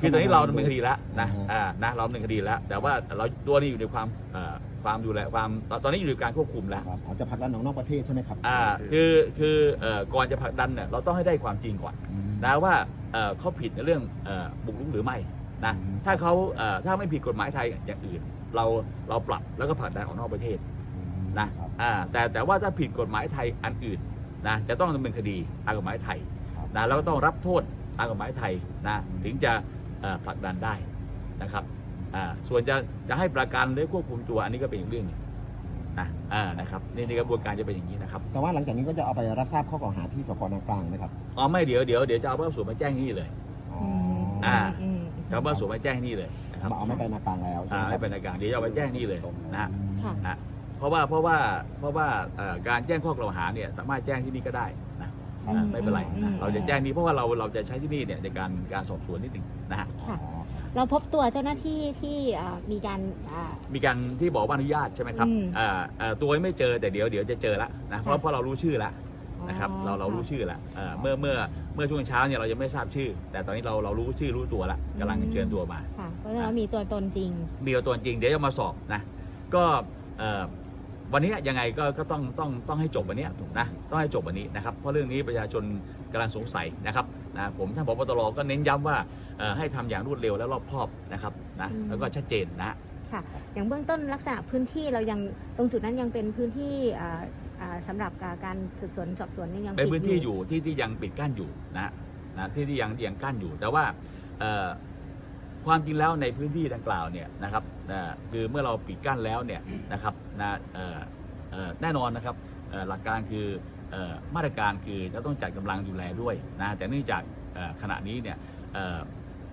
คือตอนนี้เราดำเนินคดีแล้วนะอ่าอ่านะเราดำเนินคดีแล้ว แต่ว่าเราตัวนี้อยู่ในความเอ่อความดูแลความตอนตอนนี้อยู่ในการควบคุมแล้วครับเขาจะผลักดันน้องนอกประเทศใช่ไหมครับอ่าคือคือเอ่อก่อนจะผลักดันเนี่ยเราต้องให้ได้ความจริงก่อนอืมนะว่าเอ่อเขาผิดในเรื่องเอ่อบุกรุกหรือไม่นะอืม ถ้าเขาเอ่อถ้าไม่ผิดกฎหมายไทยอย่างอื่น เราเราปรับแล้วก็ผลักดันออกนอกประเทศ นะครับ อ่าแต่แต่ว่าถ้าผิดกฎหมายไทยอันอื่นนะจะต้องดำเนินคดีตามกฎหมายไทยครับนะแล้วก็ต้องรับโทษตามกฎหมายไทยนะถึงจะเอ่อ ผลักดันได้นะครับอ่าส่วนจะจะให้ประกันหรือควบคุมตัวอันนี้ก็เป็นอีกเรื่องหนึงนะอ่านะครับนี่นี่กระบวนการจะเป็นอย่างนี้นะครับ แต่ว่าหลังจากนี้ก็จะเอาไปรับทราบข้อกล่าวหาที่สพนากลางไหมครับอ๋อไม่เดี๋ยวเดี๋ยวเดี๋ยวจะเอาเพื่อสวนมาแจ้งที่นี่เลยอ๋ออ่าอืมจะเอาเพื่อสวนมาแจ้งที่นี่เลยนะครับเอาไม่ไปนากลางแล้วใช่อ่าไหมคให้รับเป็นอาการเดี๋ยวจะเอาไปแจ้งนี่เลยนะค่ะนะเพราะว่าเพราะว่าเพราะว่าเอ่อการแจ้งข้อกล่าวหาเนี่ยสามารถแจ้งที่นี่ก็ได้ นะอืมอ่าไม่เป็นไรอืนะมเราจะแจ้งนี้เพราะว่าเราเราจะใช้ที่นี่เนี่ยในการการสอบสวนนิดหนึ่งนะฮะค่ะ เราพบตัวเจ้าหน้าที่ที่อ่ามีการอ่า มีการที่บอกว่าอนุญาตใช่ไหมครับอืม อ่าอ่าตัวยังไม่เจอแต่เดี๋ยวเดี๋ยวจะเจอละนะเพราะค่ะเพราะเรารู้ชื่อแล้วนะครับเราเรารู้ชื่อแล้วเอ่อเมื่อเมื่อเมื่อช่วงเช้าเนี่ยเรายังไม่ทราบชื่อ แต่ตอนนี้เราเรารู้ชื่อรู้ตัวแล้วกำลังเชิญตัวมาค่ะเพราะฉะนั้นมีตัวตนจริง มีตัวจริงเดี๋ยวจะมาสอบนะก็เอ่อ วันนี้ยังไงก็ก็ต้องต้องต้องให้จบวันนี้นะต้องให้จบวันนี้นะครับเพราะเรื่องนี้ประชาชนกำลังสงสัยนะครับนะผมท่านผบตรก็เน้นย้ำว่าเอ่อให้ทำอย่างรวดเร็วและรอบคอบนะครับนะอืม แล้วก็ชัดเจนนะ ค่ะ อย่างเบื้องต้นลักษณะพื้นที่เรายังตรงจุดนั้นยังเป็นพื้นที่อ่าอ่าสำหรับการสืบสวนสอบสวนนี่ยังเป็นปิดพื้นที่อยู่ที่ที่ยังปิดกั้นอยู่นะนะที่ที่ยังยังกั้นอยู่ แต่ว่าเอ่อ ความจริงแล้วในพื้นที่ดังกล่าวเนี่ยนะครับนะคือเมื่อเราปิดกั้นแล้วเนี่ยนะครับนะเอ่อเอ่อแน่นอนนะครับเอ่อหลักการคือเอ่อมาตรการคือจะต้องจัดกำลังดูแลด้วยนะแต่เนื่องจากเอ่อขณะนี้เนี่ยเอ่อ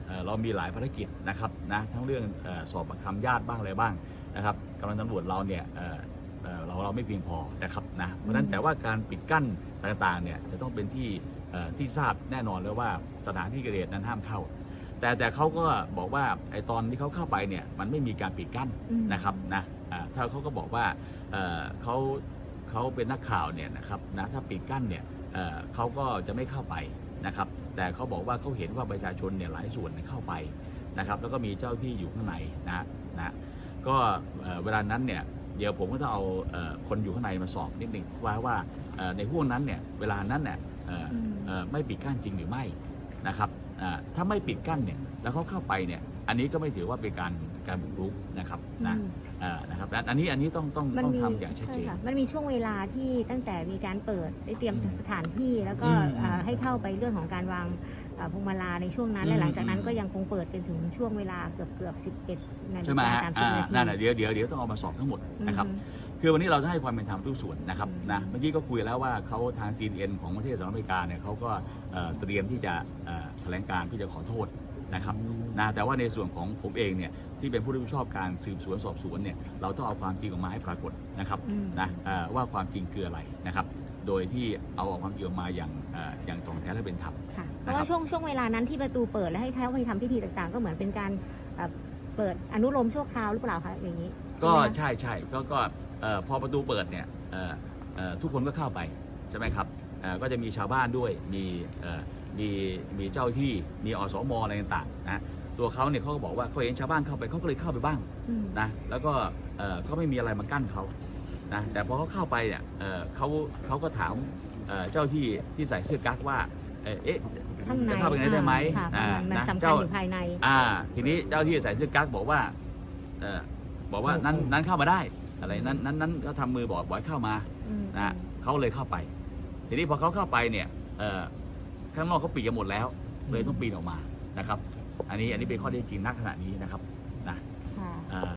เอ่อเรามีหลายภารกิจนะครับนะทั้งเรื่องเอ่อสอบปากคำญาติบ้างอะไรบ้างนะครับกำลังตำรวจเราเนี่ยเอ่อเอ่อเราเราไม่เพียงพอนะครับนะเพราะฉะนั้นแต่ว่าการปิดกั้นต่างๆเนี่ยจะต้องเป็นที่เอ่อที่ทราบแน่นอนแล้วว่าสถานที่เกิดเหตุนั้นห้ามเข้า แต่แต่เขาก็บอกว่าไอตอนที่เขาเข้าไปเนี่ยมันไม่มีการปิดกั้นอืมนะครับนะอ่าถ้าเขาก็บอกว่าเอ่อเขาเขาเป็นนักข่าวเนี่ยนะครับนะถ้าปิดกั้นเนี่ยเอ่อเขาก็จะไม่เข้าไปนะครับ แต่เขาบอกว่าเขาเห็นว่าประชาชนเนี่ยหลายส่วนเนี่ยเข้าไปนะครับ แล้วก็มีเจ้าที่อยู่ข้างในนะนะก็เอ่อเวลานั้นเนี่ยเดี๋ยวผมก็ต้องเอาเอ่อคนอยู่ข้างในมาสอบนิดหนึ่งว่าว่าเอ่อในห่วงนั้นเนี่ยเวลานั้นเนี่ยเอ่ออืมเอ่อไม่ปิดกั้นจริงหรือไม่นะครับอ่า ถ้าไม่ปิดกั้นเนี่ยแล้วเขาเข้าไปเนี่ยอันนี้ก็ไม่ถือว่าเป็นการการบุกรุกนะครับนะอืมอ่านะครับอันอันนี้อันนี้ต้องต้องมันต้องมีทำอย่างชัดใช่เจนค่ะมันมีช่วงเวลาที่ตั้งแต่มีการเปิดได้เตรียมอืมสถานที่แล้วก็อืมอ่าให้เข้าไปเรื่องของการวางอ่า พวงมาลาในช่วงนั้นอืมและหลังจากนั้นอืมก็ยังคงเปิดจนถึงช่วงเวลาเกือบเกือบสิบเอ็ดนาฬิใช่ไหมกาฮะสามสิบอ่านาที นั่นน่ะเดี๋ยวเดี๋ยวเดี๋ยวต้องเอามาสอบทั้งหมดนะครับอืมคือวันนี้เราจะให้ความเป็นธรรมทุกส่วนนะครับอืม นะเมื่อกี้ก็คุยแล้วว่าเขาทาง CNN ของประเทศสหรัฐอเมริกาเนี่ยเขาก็เอ่อเตรียมที่จะเอ่อแถลงการที่จะขอโทษ นะครับนะแต่ว่าในส่วนของผมเองเนี่ยที่เป็นผู้รับผิดชอบการสืบสวนสอบสวนเนี่ยเราต้องเอาความจริงออกมาให้ปรากฏนะครับอืมนะเอ่อว่าความจริงคืออะไรนะครับ โดยที่เอาออกความจริงออกมาอย่างเอ่ออย่างตรงแท้และเป็นธรรมค่ะเพนะครับราะว่าช่วงช่วงเวลานั้นที่ประตูเปิดและให้แท้ไปทำพิธีต่างๆ ก็เหมือนเป็นการเอ่อเปิดอนุโลมชั่วคราวหรือเปล่าคะอย่างนี้ ก็ใช่ไหมคะใช่ใช่ก็ก็เอ่อพอประตูเปิดเนี่ยเอ่อเอ่อทุกคนก็เข้าไปใช่ไหมครับเอ่อก็จะมีชาวบ้านด้วยมีเอ่อ มีมีเจ้าที่มีอสมอะไรต่างๆนะตัวเขาเนี่ยเขาก็บอกว่าเขาเห็นชาวบ้านเข้าไปเขาก็เลยเข้าไปบ้างอืมนะแล้วก็เอ่อเขาไม่มีอะไรมากั้นเขานะแต่พอเขาเข้าไปเนี่ยเอ่อเขาเขาก็ถามเอ่อเจ้าที่ที่ใส่เสื้อกั๊กว่าเอ่อเอ๊ะข้างในจะเข้าไปในได้ไหมค่ะอ่ามันนะสำคัญเจ้าอยู่ภายในอ่าทีนี้เจ้าที่ใส่เสื้อกั๊กบอกว่าเออบอกว่านั้นนั้นเข้ามาได้อะไรนั้นนั้นนั้นก็ทำมือบอกบอกให้เข้ามาอืมนะเขาเลยเข้าไป ทีนี้พอเขาเข้าไปเนี่ยเออ ข้างนอกเขาปิดกันหมดแล้ว เลยต้องปีนออกมานะครับ อันนี้อันนี้เป็นข้อเท็จจริงณขณะนี้นะครับนะค่ะ อ่า